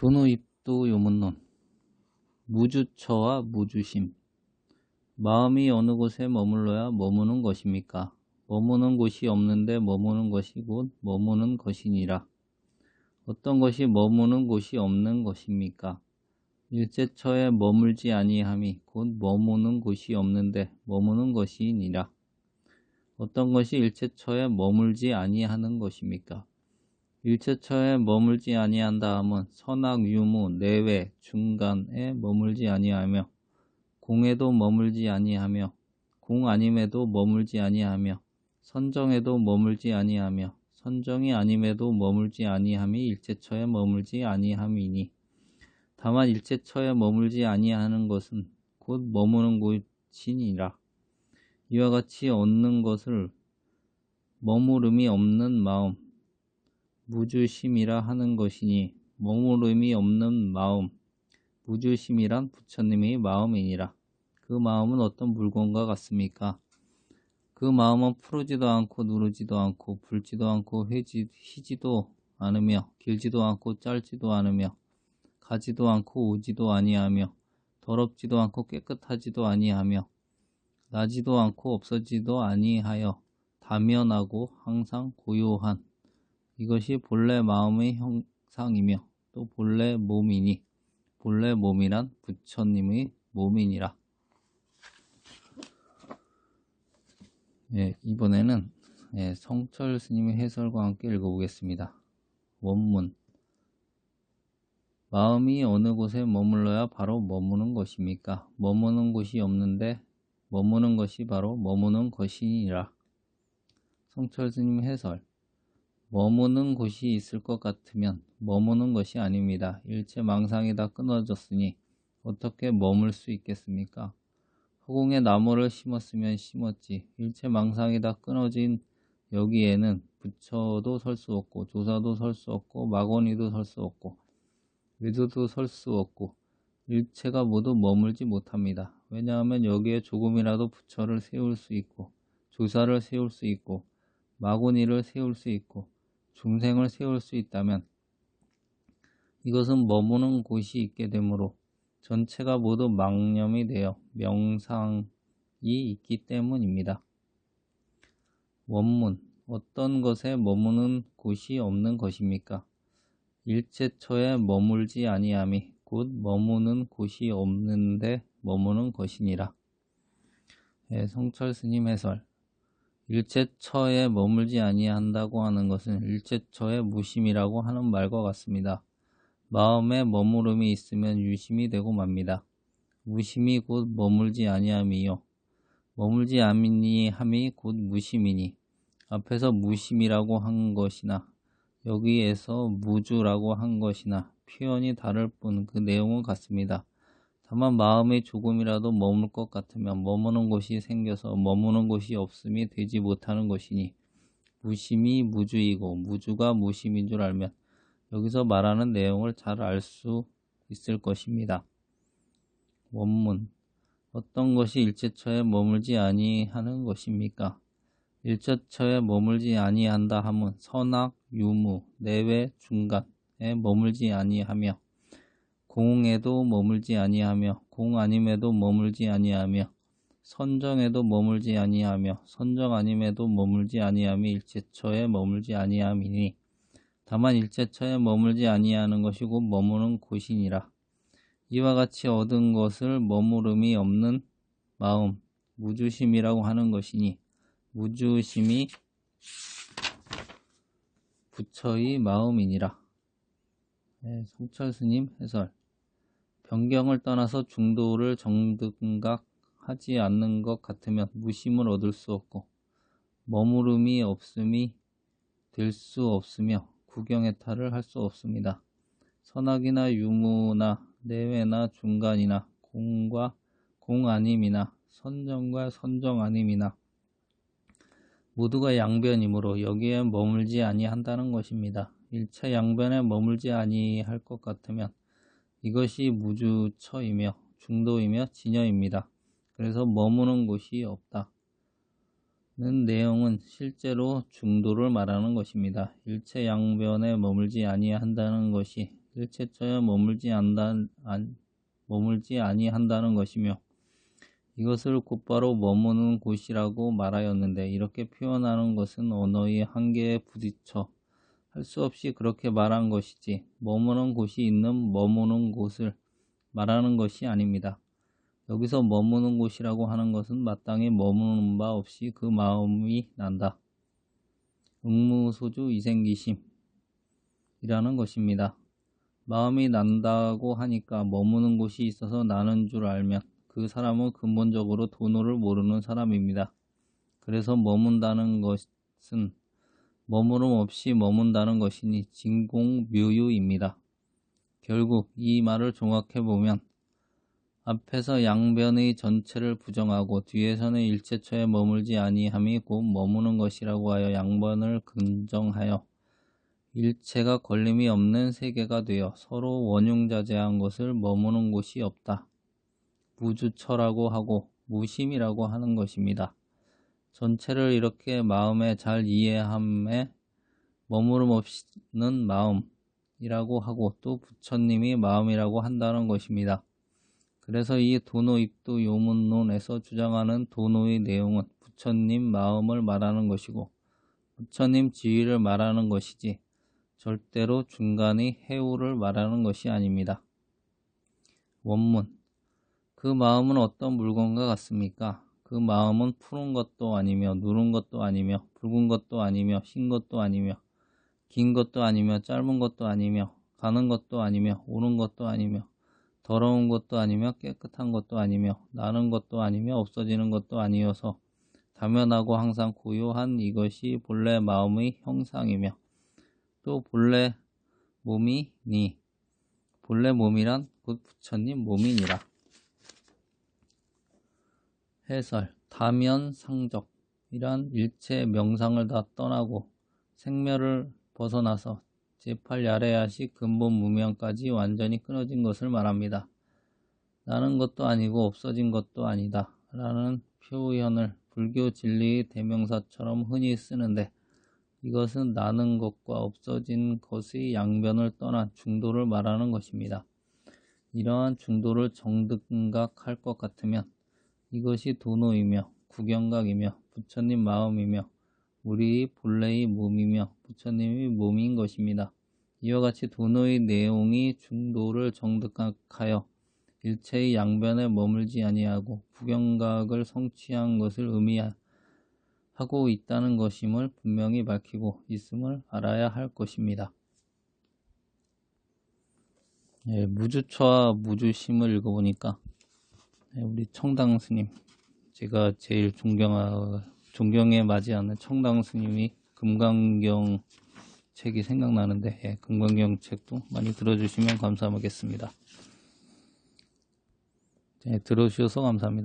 도노입도 요문론 무주처와 무주심 마음이 어느 곳에 머물러야 머무는 것입니까? 머무는 곳이 없는데 머무는 것이 곧 머무는 것이니라. 어떤 것이 머무는 곳이 없는 것입니까? 일제처에 머물지 아니함이 곧 머무는 곳이 없는데 머무는 것이니라. 어떤 것이 일체처에 머물지 아니하는 것입니까? 일체처에 머물지 아니한다 함은 선악 유무 내외 중간에 머물지 아니하며 공에도 머물지 아니하며 공 아님에도 머물지 아니하며 선정에도 머물지 아니하며 선정이 아님에도 머물지 아니함이 일체처에 머물지 아니함이니. 다만 일체처에 머물지 아니하는 것은 곧 머무는 곳이니라. 이와 같이 얻는 것을 머무름이 없는 마음 무주심이라 하는 것이니 머무름이 없는 마음 무주심이란 부처님의 마음이니라. 그 마음은 어떤 물건과 같습니까? 그 마음은 푸르지도 않고 누르지도 않고 붉지도 않고 회지, 희지도 않으며 길지도 않고 짧지도 않으며 가지도 않고 오지도 아니하며 더럽지도 않고 깨끗하지도 아니하며 나지도 않고 없어지도 아니하여 다면하고 항상 고요한 이것이 본래 마음의 형상이며 또 본래 몸이니 본래 몸이란 부처님의 몸이니라. 예, 이번에는 예, 성철 스님의 해설과 함께 읽어보겠습니다. 원문 마음이 어느 곳에 머물러야 바로 머무는 것입니까? 머무는 곳이 없는데 머무는 것이 바로 머무는 것이니라. 성철 스님 해설 머무는 곳이 있을 것 같으면 머무는 것이 아닙니다. 일체 망상이 다 끊어졌으니 어떻게 머물 수 있겠습니까? 허공에 나무를 심었으면 심었지 일체 망상이 다 끊어진 여기에는 부처도 설 수 없고 조사도 설 수 없고 마고니도 설 수 없고 외도도 설 수 없고 일체가 모두 머물지 못합니다. 왜냐하면 여기에 조금이라도 부처를 세울 수 있고 조사를 세울 수 있고 마고니를 세울 수 있고 중생을 세울 수 있다면 이것은 머무는 곳이 있게 되므로 전체가 모두 망념이 되어 명상이 있기 때문입니다. 원문 어떤 것에 머무는 곳이 없는 것입니까? 일체처에 머물지 아니함이 곧 머무는 곳이 없는데 머무는 것이니라. 예, 성철 스님 해설 일체처에 머물지 아니한다고 하는 것은 일체처의 무심이라고 하는 말과 같습니다. 마음에 머무름이 있으면 유심이 되고 맙니다. 무심이 곧 머물지 아니함이요. 머물지 아니함이 곧 무심이니 앞에서 무심이라고 한 것이나 여기에서 무주라고 한 것이나 표현이 다를 뿐 그 내용은 같습니다. 다만 마음이 조금이라도 머물 것 같으면 머무는 곳이 생겨서 머무는 곳이 없음이 되지 못하는 것이니 무심이 무주이고 무주가 무심인 줄 알면 여기서 말하는 내용을 잘 알 수 있을 것입니다. 원문 어떤 것이 일체처에 머물지 아니하는 것입니까? 일체처에 머물지 아니한다 함은 선악, 유무, 내외, 중간에 머물지 아니하며 공에도 머물지 아니하며 공 아님에도 머물지 아니하며 선정에도 머물지 아니하며 선정 아님에도 머물지 아니함이 일체처에 머물지 아니함이니 다만 일체처에 머물지 아니하는 것이 고 머무는 곳이니라. 이와 같이 얻은 것을 머무름이 없는 마음, 무주심이라고 하는 것이니 무주심이 부처의 마음이니라. 네, 성철 스님 해설 변경을 떠나서 중도를 정등각하지 않는 것 같으면 무심을 얻을 수 없고 머무름이 없음이 될 수 없으며 구경의 탈을 할 수 없습니다. 선악이나 유무나 내외나 중간이나 공과 공아님이나 선정과 선정 아님이나 모두가 양변이므로 여기에 머물지 아니한다는 것입니다. 일차 양변에 머물지 아니할 것 같으면 이것이 무주처이며 중도이며 진여입니다. 그래서 머무는 곳이 없다 는 내용은 실제로 중도를 말하는 것입니다. 일체 양변에 머물지 아니한다는 것이 일체처에 머물지 않다, 안, 머물지 아니한다는 것이며 이것을 곧바로 머무는 곳이라고 말하였는데 이렇게 표현하는 것은 언어의 한계에 부딪혀 할 수 없이 그렇게 말한 것이지 머무는 곳이 있는 머무는 곳을 말하는 것이 아닙니다. 여기서 머무는 곳이라고 하는 것은 마땅히 머무는 바 없이 그 마음이 난다. 응무소주 이생기심이라는 것입니다. 마음이 난다고 하니까 머무는 곳이 있어서 나는 줄 알면 그 사람은 근본적으로 도노를 모르는 사람입니다. 그래서 머문다는 것은 머무름 없이 머문다는 것이니 진공묘유입니다. 결국 이 말을 종합해 보면 앞에서 양변의 전체를 부정하고 뒤에서는 일체처에 머물지 아니함이 곧 머무는 것이라고 하여 양변을 긍정하여 일체가 걸림이 없는 세계가 되어 서로 원흉자재한 것을 머무는 곳이 없다. 무주처라고 하고 무심이라고 하는 것입니다. 전체를 이렇게 마음에 잘 이해함에 머무름 없이는 마음이라고 하고 또 부처님이 마음이라고 한다는 것입니다. 그래서 이 도노입도 요문론에서 주장하는 도노의 내용은 부처님 마음을 말하는 것이고 부처님 지위를 말하는 것이지 절대로 중간의 해우를 말하는 것이 아닙니다. 원문 그 마음은 어떤 물건과 같습니까? 그 마음은 푸른 것도 아니며 누른 것도 아니며 붉은 것도 아니며 흰 것도 아니며 긴 것도 아니며 짧은 것도 아니며 가는 것도 아니며 오는 것도 아니며 더러운 것도 아니며 깨끗한 것도 아니며 나는 것도 아니며 없어지는 것도 아니어서 당연하고 항상 고요한 이것이 본래 마음의 형상이며 또 본래 몸이니 본래 몸이란 곧 부처님 몸이니라. 해설 다면 상적 이란 일체 명상을 다 떠나고 생멸을 벗어나서 제8 야레야시 근본 무명까지 완전히 끊어진 것을 말합니다. 나는 것도 아니고 없어진 것도 아니다. 라는 표현을 불교 진리의 대명사처럼 흔히 쓰는데 이것은 나는 것과 없어진 것의 양변을 떠난 중도를 말하는 것입니다. 이러한 중도를 정득각할 것 같으면 이것이 도노이며 구경각이며 부처님 마음이며 우리 본래의 몸이며 부처님의 몸인 것입니다. 이와 같이 도노의 내용이 중도를 정득하여 일체의 양변에 머물지 아니하고 부경각을 성취한 것을 의미하고 있다는 것임을 분명히 밝히고 있음을 알아야 할 것입니다. 예, 무주처와 무주심을 읽어보니까 예, 우리 청당 스님 제가 제일 존경하, 존경에 맞이하는 청당 스님이 금강경 책이 생각나는데 예, 금강경 책도 많이 들어주시면 감사하겠습니다. 네, 들어주셔서 감사합니다.